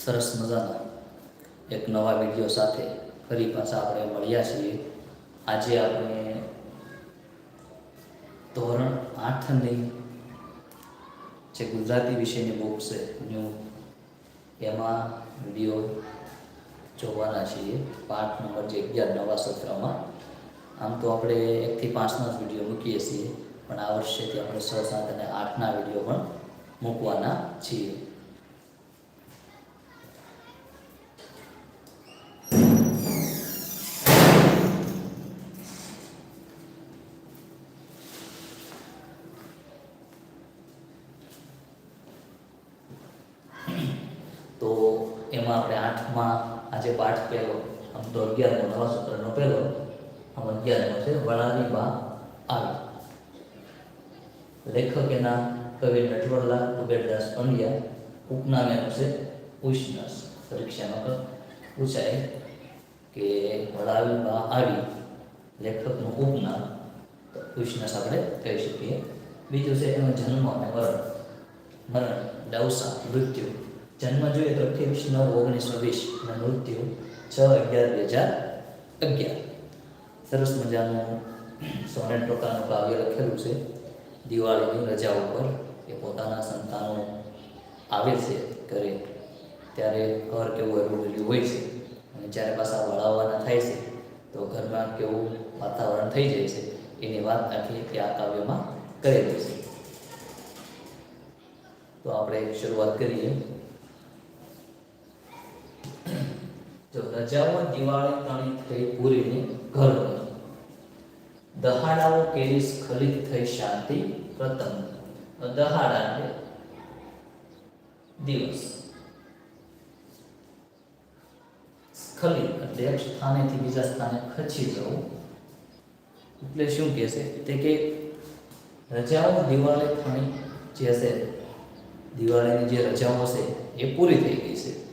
સરસ મજાના એક નવા વીડિયો સાથે ફરી પાછા આપણે મળ્યા છીએ. આજે આપણે ધોરણ આઠની જે ગુજરાતી વિષયની બુક છે ન્યૂ એમાં વીડિયો જોવાના છીએ. પાઠ નંબર જે અગિયાર, નવા સત્રમાં. આમ તો આપણે એકથી પાંચના જ વીડિયો મૂકીએ છીએ, પણ આ વર્ષેથી આપણે છ, સાત અને આઠના વીડિયો પણ મૂકવાના છીએ તો એમાં આપણે આઠમાં આજે પાઠ પહેલો, આમ તો અગિયારમો નવા સૂત્રનો પહેલો, આમ અગિયારમો છે વળાની બા આવી. લેખક એના કવિ નટવરલાલ, કુબેરદાસ પંડ્યા ઉપનામ એનું છે, ઉષ્ણસ પરીક્ષામાં પૂછાય કે વળાવી બા આવી, લેખકનું ઉપનામ ઉષ્ણસ આપણે કહી શકીએ. બીજું છે એનો જન્મ અને મરણ. મરણ દવસા મૃત્યુ. જન્મ જોઈએ તો અઠ્યાવીસ, નવ, ઓગણીસો વીસ અને મૃત્યુ છ, અગિયાર, બે હજાર અગિયાર. સરસ મજાનું સોનેટ પ્રકારનું કાવ્ય લખેલું છે. દિવાળીની રજા ઉપર એ પોતાના સંતાનો આવે છે ઘરે. ત્યારે ઘર કેવું હરવું હોય છે અને જ્યારે પાછા વળાવવાના થાય છે, તો ઘરમાં કેવું વાતાવરણ થઈ જાય છે, એની વાત આખી કે આ કાવ્યમાં કરેલી છે. તો આપણે શરૂઆત કરીએ. જો રજાઓ દિવાળી તણી થઈ પૂરીને ઘર બની દહાડાઓ કેરી સ્ખલિત થઈ શાંતિ પ્રથમ. દહાડા એટલે દિવસ. સ્ખલિત એટલે એક સ્થાનેથી બીજા સ્થાને ખચી જવું. એટલે શું કહે છે? તે કે રજાઓ દિવાળી થણી જે હશે, દિવાળીની જે રજાઓ હશે, એ પૂરી થઈ ગઈ છે.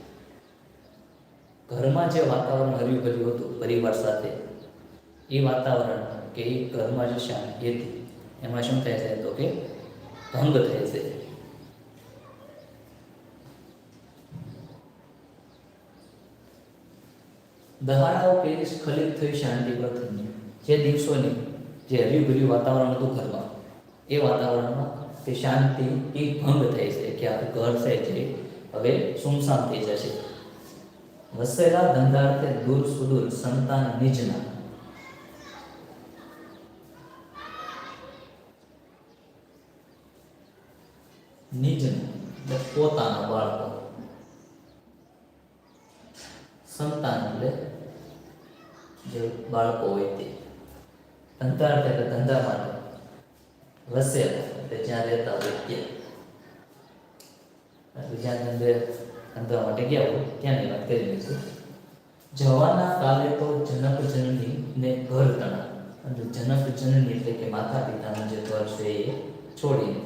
ઘરમાં જે વાતાવરણ હર્યું કર્યું હતું પરિવાર સાથે, એ વાતાવરણ કે એ ઘરમાં જે શાંતિ હતી, એમાં શું થાય છે તો કે ભંગ થાય છે. દહાડાઓ કેરી સ્ખલિત થઈ શાંતિ પ્રથમ જે દિવસોની જે હર્યું વાતાવરણ હતું ઘરમાં, એ વાતાવરણમાં તે શાંતિ, એ ભંગ થાય છે કે આ ઘર છે. જે હવે સુમસામ થઈ જશે. વસેલા ધંધાર્થે દૂર સુદૂર સંતાન નિજના. નિજના પોતાના બાળકો. સંતાન એટલે જે બાળકો હોય તે. ધંધા એટલે ધંધા માટે. વસેલા, એટલે જ્યાં રહેતા હોય ત્યાં. બીજા ધંધે ધંધા માટે ગયા હોય ત્યાંની વાત કરી લઈશું. જવાના કાલે તો જનક જનની ને ઘર તણા. અને જનક જનની એટલે કે માતા પિતાનું જે ઘર છે એ છોડીને.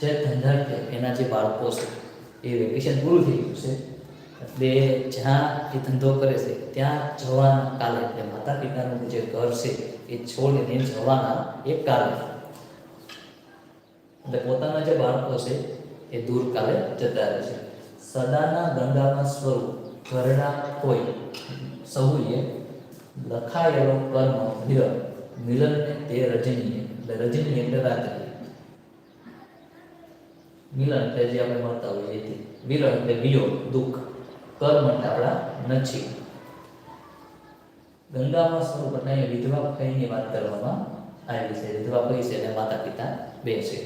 જે ધંધાર્થે એના જે બાળકો છે, એ વેકેશન પૂરું થઈ ગયું છે. એટલે જ્યાં એ ધંધો કરે છે, ત્યાં જવાના કાલે એટલે માતા પિતાનું જે ઘર છે, એ છોડીને જવાના એક કાલે. એટલે પોતાના જે બાળકો છે, એ દૂર કાલે જતા રહે છે. સદાના ગંગામાં સ્વરૂપ ઘરડા હોય સહુએ લખાયેલો કર્મ મિલન મિલનને તે રજનીએ, એટલે રજની એટલે રાત્રિ મિલન એટલે જે આપણે મળતા હોઈએ તે વિરહ એટલે વિયોગ દુઃખ. કર્મ એટલે આપણા નછી ગંગામાં સ્વરૂપ એટલે વિધવા ફઈની વાત કરવામાં આવી છે. વિધવા ફઈ છે અને માતા પિતા બે છે.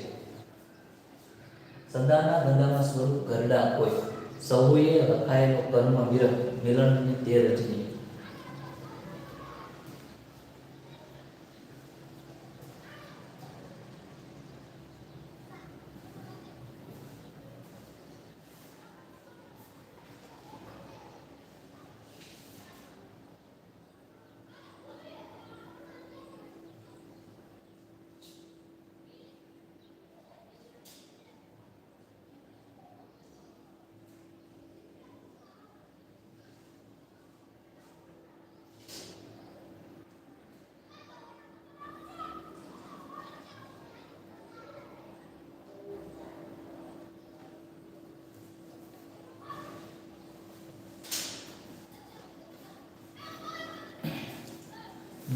સદાના ગંગામાં સ્વરૂપ ઘરડા હોય સૌએ રખાયેલો કર્મ વિરહ મિલનની તે રજની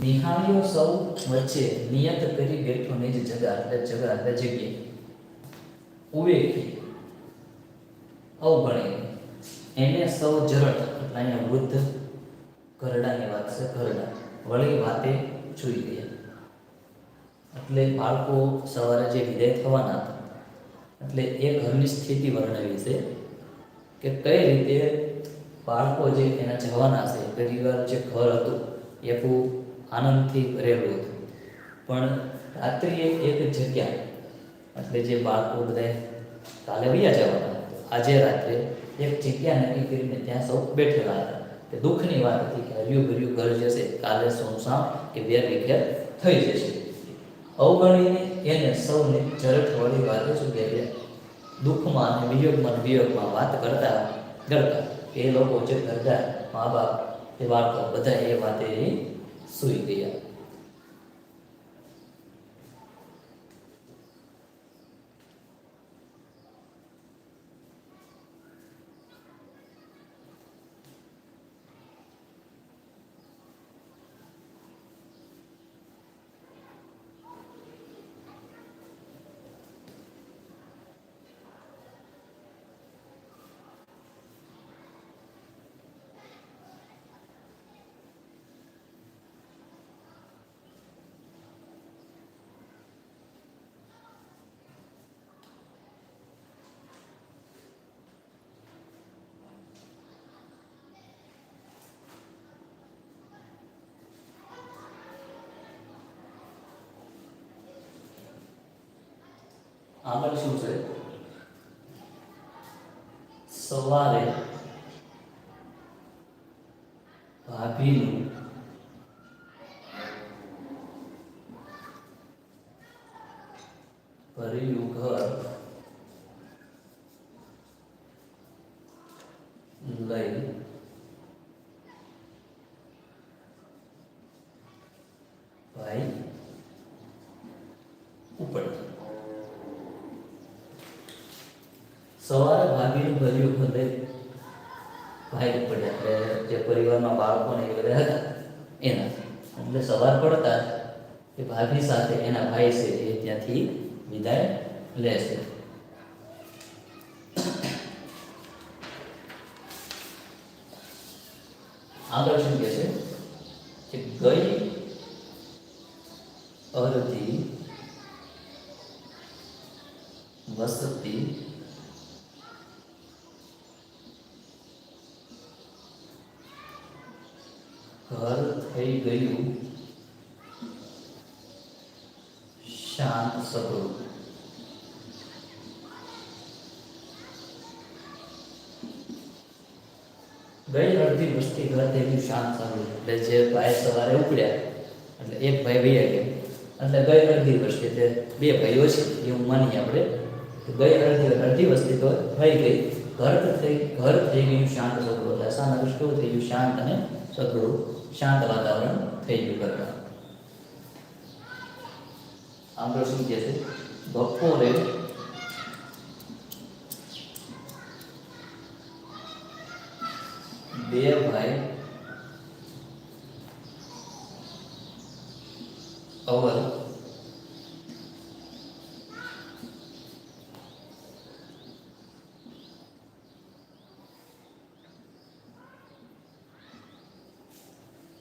નિહાળ્યો સૌ વચ્ચે નિયત કરી બેઠો નિજ જગા એટલે જગા એટલે જગ્યાએ ઉવેખી અવગણી, એને સૌ જરટ અહીંયા વૃદ્ધ ઘરડાની વાત છે, ઘરડા. વળી વાતે જોઈ ગયા. એટલે બાળકો સવારે જે વિદાય થવાના હતા, એટલે એ ઘરની સ્થિતિ વર્ણવી છે કે કઈ રીતે બાળકો જે એના જવાના છે, પરિવાર જે ઘર હતું, એ આનંદથી ભરેલું હતું. પણ રાત્રિએ એક જગ્યા, એટલે જે બાળકો બધા કાલે વૈયા જવાના હતા. આજે રાત્રે એક જગ્યા નક્કી કરીને ત્યાં સૌ બેઠેલા હતા. કે દુઃખની વાત હતી કે હર્યું ભર્યું ઘર જશે, કાલે સોમસામ કે વેર વિખેર થઈ જશે. અવગણીને એને સૌને જરઠ વળી વાતે શું કે દુઃખમાં અને વિયોગમાં અને વિયોગમાં વાત કરતા કરતા એ લોકો જે કરતા મા બાપ, એ બાળકો બધા એ વાતે સૂઈ ગયા આગળ શું છે સવારે ભાભીનું ભર્યું ઘર લઈ ભાઈ ઉપર સવારે ભાભીનું ભર્યું ઘર ભાઈ પડ્યા. એટલે જે પરિવારમાં બાળકોને એ બધા હતા એના એટલે સવાર પડતા એ ભાભી સાથે એના ભાઈ છે એ ત્યાંથી વિદાય લેશે. આગળ શું કહે છે કે ગઈ અરધી વસતી ઘર થઈ ગયું શાંત સ્વરૂપ ગઈ અડધી વસ્તી ઘર શાંત સ્વરૂપ એટલે જે ભાઈ સવારે ઉપડ્યા, એટલે એક ભાઈ વૈયા ગયા. એટલે ગઈ અડધી વસ્તી, એટલે બે ભાઈઓ છે, એવું માનીએ આપણે. ગઈ અડધી અડધી વસ્તી તો થઈ ગઈ. ઘર થઈ ઘર થઈ ગયું, શાંત સ્વરૂપ એટલે અચાનક કેવું થઈ ગયું શાંત અને સગળું શાંત વાતાવરણ થઈ ગયું ઘરમાં. આગળ શું કહે છે? બપોરે બે ભાઈ અવર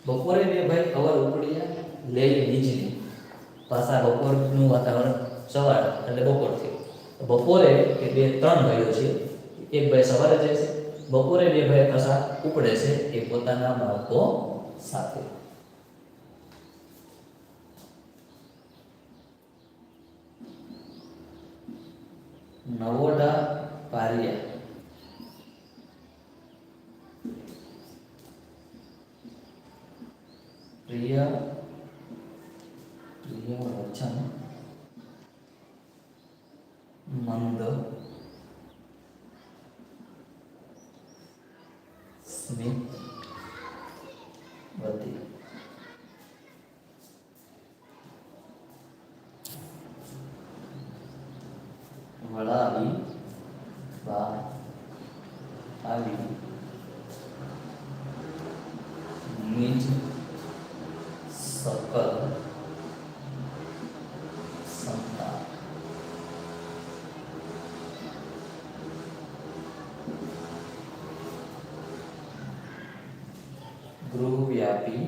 બપોરે બે ભાઈ અવર ઉપડ્યા લઈ નીચલી પાછા બપોરનું વાતાવરણ સવાર એટલે બપોર થયું બપોરે કે બે ત્રણ ભાઈઓ છે. એક ભાઈ સવારે જાય છે, બપોરે બે ભાઈ પાછા ઉપડે છે, એ પોતાના બાળકો સાથે. નવોડા પારિયા. પ્રિય પ્રિય વચન મંદ. સ્મિત વતી વળાવી બા આવી નિજ સગા ગૃહવ્યાપી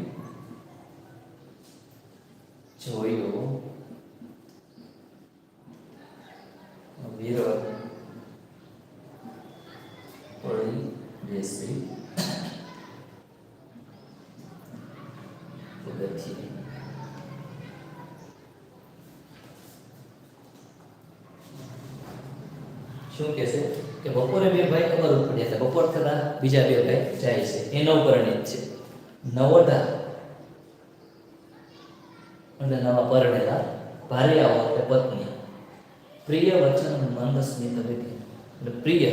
જોયો વિરોધ પડી જશે પગથિયે શું કહેશે કે બપોરે બે ભાઈ ખબર પડે એટલે બપોર થતા બીજા બે ભાઈ જાય છે એ નવપરિણીત છે નવોઢા એટલે નવા પરણેલા ભાર્યાઓ એટલે પત્ની પ્રિય વચન મંદ સ્મિત વિધિ એટલે પ્રિય.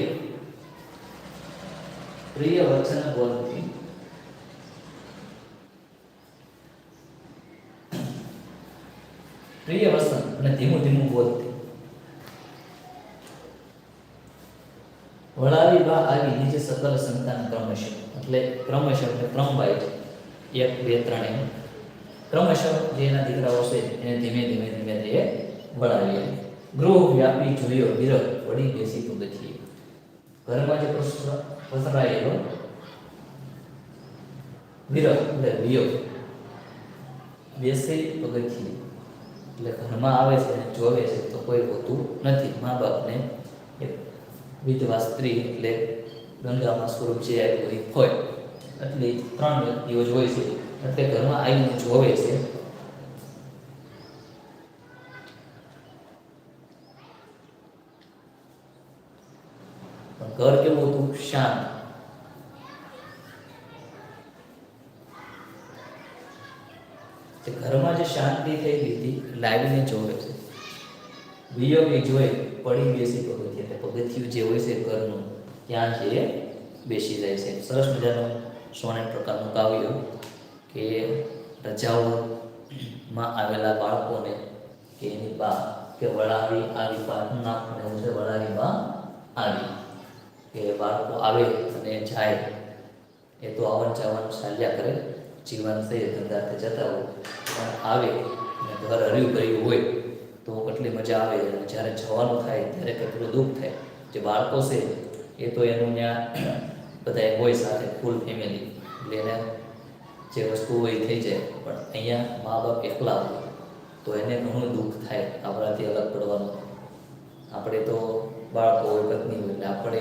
પ્રિય વચન બોલતી. પ્રિય વચન અને ધીમું ધીમું બોલતી. વળાવી બા આવી નીચે સકલ સંતાન ક્રમશ. એટલે ક્રમશ એટલે ક્રમવાઇઝ એક, બે, ત્રણ એમ. ક્રમશ જે એના દીકરાઓ છે એને ધીમે ધીમે ધીમે તે વળાવીએ. ગૃહ વ્યાપી જોયો, વિરહ વળી બેસી પગથિયે ઘરમાં જે પસરાયેલો વિરહ એટલે વિયોગ બેસે પગથિયે એટલે ઘરમાં આવે છે અને જોવે છે તો કોઈ હોતું નથી. મા બાપને એક વિધવા સ્ત્રી એટલે ગંગામાં સ્વરૂપ જે આવ્યું એ હોય. એટલે ત્રણ વ્યક્તિઓ જ હોય છે. એટલે ઘરમાં આવીને જોવે છે. ઘર કેવું હતું? શાંત. ઘરમાં જે શાંતિ થઈ ગઈ હતી એટલે જોવે છે. વિયોગી જોઈ પડી બેસી પગથિયે. એટલે પગથિયું જે હોય છે ઘરનું, ત્યાં જે બેસી જાય છે. સરસ મજાનું સોનેટ પ્રકારનું કાવ્ય. કે રજાઓમાં આવેલા બાળકોને કે એની બા કે વળાવી આવી પ્રાર્થના પણ એવું છે વળાવી બા આવી. કે બાળકો આવે અને જાય, એ તો આવન જાવન ચાલ્યા કરે, જીવન થઈ ધંધાર્થે જતા હોય. પણ આવે અને ઘર હર્યું કર્યું હોય, તો કેટલી મજા આવે. અને જ્યારે જવાનું થાય, ત્યારે કેટલું દુઃખ થાય. જે બાળકો છે, એ તો એનું ત્યાં બધા હોય સાથે ફૂલ ફેમિલી એટલે એને જે વસ્તુ હોય એ થઈ જાય. પણ અહીંયા મા બાપ એકલા હોય. તો એને ઘણું દુઃખ થાય, આપણાથી અલગ પડવાનું. આપણે તો બાળકો હોય, પત્ની હોય, એટલે આપણે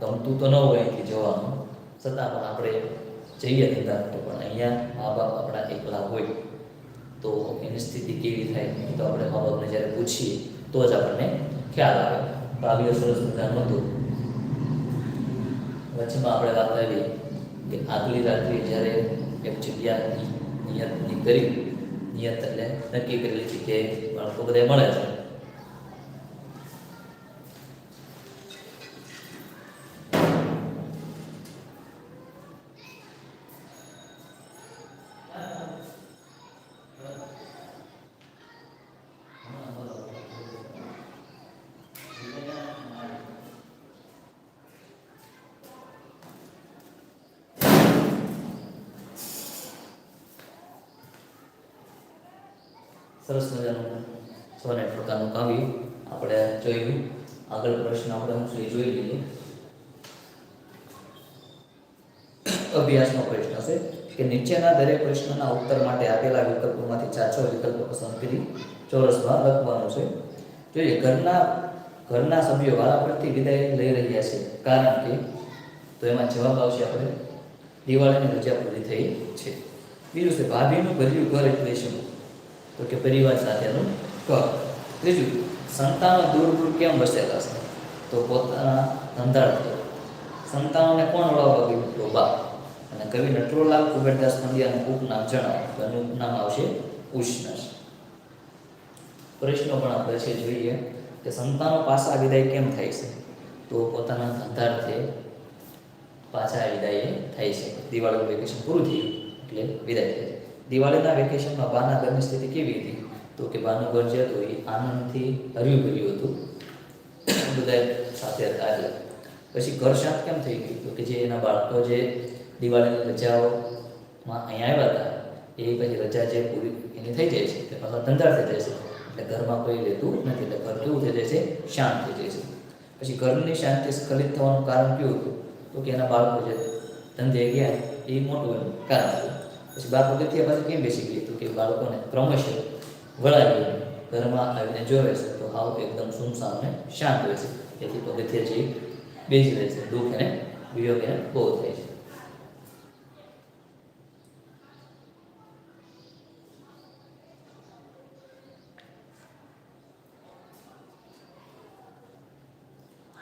ગમતું તો ન હોય અહીંથી જવાનું. છતાં પણ આપણે જઈએ નહીં તો પણ અહીંયા મા બાપ આપણા એકલા હોય. તો એની સ્થિતિ કેવી થાય તો આપણે મા બાપને જ્યારે પૂછીએ, તો જ આપણને ખ્યાલ આવે. ભાવ્ય સરસ મજાનું હતું. વચમાં આપણે વાત આવી કે આગલી રાત્રે જ્યારે એક જગ્યા નિયતની કરી નિયત એટલે નક્કી કરેલી જગ્યાએ બાળકો બધા મળે છે. સરસ મજાનું સોનેટ પ્રકારનું કાવ્ય આપણે જોયું. આગળ પ્રશ્ન આપણે હું એ જોઈ લઈએ. અભ્યાસનો પ્રશ્ન છે કે નીચેના દરેક પ્રશ્નના ઉત્તર માટે આપેલા વિકલ્પોમાંથી ચાર છ વિકલ્પો પસંદ કરી ચોરસમાં લખવાનો છે. જોઈએ, ઘરના ઘરના સભ્યો પરથી વિદાય લઈ રહ્યા છે. કારણ કે, તો એમાં જવાબ આવશે આપણે દિવાળીની રજા પૂરી થઈ છે. બીજું છે, ભાભીનું ભર્યું ઘર એટલે શું? તો કે પરિવાર સાથેનું ઘર ત્રીજું, સંતાનો દૂર દૂર કેમ વસેલા છે? તો પોતાના ધંધાળતો સંતાનોને કોણ વળાવવા ગયું? તો બા અને કવિ નટવરલાલ કુબેરદાસ પંડ્યાનું ઉપનામ જણાવો. તો એનું ઉપનામ આવશે ઉષ્ણસ પ્રશ્નો પણ આપણે છે જોઈએ કે સંતાનો પાછા વિદાય કેમ થાય છે? તો પોતાના ધંધાર્થે પાછા વિદાય થાય છે. દિવાળીનું વેકેશન પૂરું થયું એટલે વિદાય થાય છે. દિવાળીના વેકેશનમાં બાના ઘરની સ્થિતિ કેવી હતી? તો કે બાનું ઘર જે હતું એ આનંદથી હર્યું ભર્યું હતું. બધા સાથે હતા એટલે પછી ઘર શાંત કેમ થઈ ગયું? તો કે જે એના બાળકો જે દિવાળીની રજાઓમાં અહીંયા આવ્યા હતા, એ પછી રજા જે પૂરી એની થઈ જાય છે તે પાછા ધંધા થઈ જાય છે. એટલે ઘરમાં કોઈ રહેતું નથી, એટલે ઘર કેવું થઈ જાય છે? શાંત થઈ જાય છે. પછી ઘરની શાંતિ સ્ખલિત થવાનું કારણ કેવું હતું? તો કે એના બાળકો જે ધંધે ગયા, એ મોટું કારણ હતું. પછી બાપ પગથિયા પાસે કેમ બેસી ગઈ તો કે બાળકોને ક્રમશઃ વળાવી ઘરમાં આવીને જોવે છે. તો હાવ એકદમ સુમસામ અને શાંત હોય છે. તેથી પગથિયા બેસી રહે છે. દુઃખ અને વિયોગ એને બહુ થાય છે.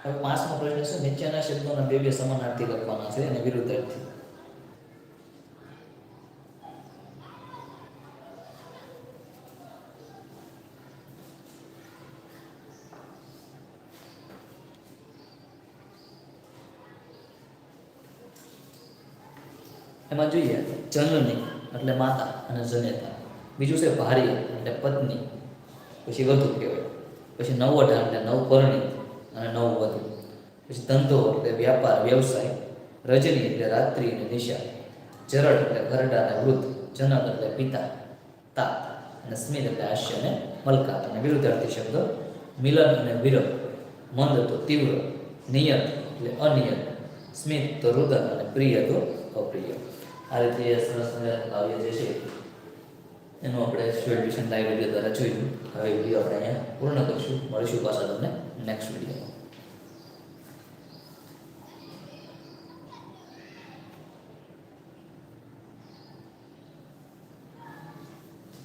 હવે પાંચમો પ્રશ્ન છે, નીચેના શબ્દોના બે બે સમાનાર્થી લખવાના છે અને વિરુદ્ધાર્થી. એમાં જોઈએ જનની એટલે માતા અને જનેતા. બીજું છે ભારી એટલે પત્ની. પછી વધુ કહેવાય. પછી નવવઢા એટલે નવપરણી અને નવવધુ. પછી ધંધો એટલે વ્યાપાર, વ્યવસાય. રજની એટલે રાત્રિ અને નિશા. જરડ એટલે ઘરડા અને વૃદ્ધ. જનક એટલે પિતા. તા અને સ્મિત એટલે હાસ્ય અને મલકા અને વિરુદ્ધાર્થી શબ્દ મિલન અને વિરહ. મંદ તો તીવ્ર. નિયત એટલે અનિયત. સ્મિત તો રુદન અને પ્રિય તો અપ્રિય. આ રીતે સરસ મજાનું જે છે, એનું આપણે સ્ટુડન્ટ લાઈવ વીડિયો દ્વારા જોયું. હવે વીડિયો આપણે અહીંયા પૂર્ણ કરીશું. મળીશું પાછા તમને નેક્સ્ટ વિડીયોમાં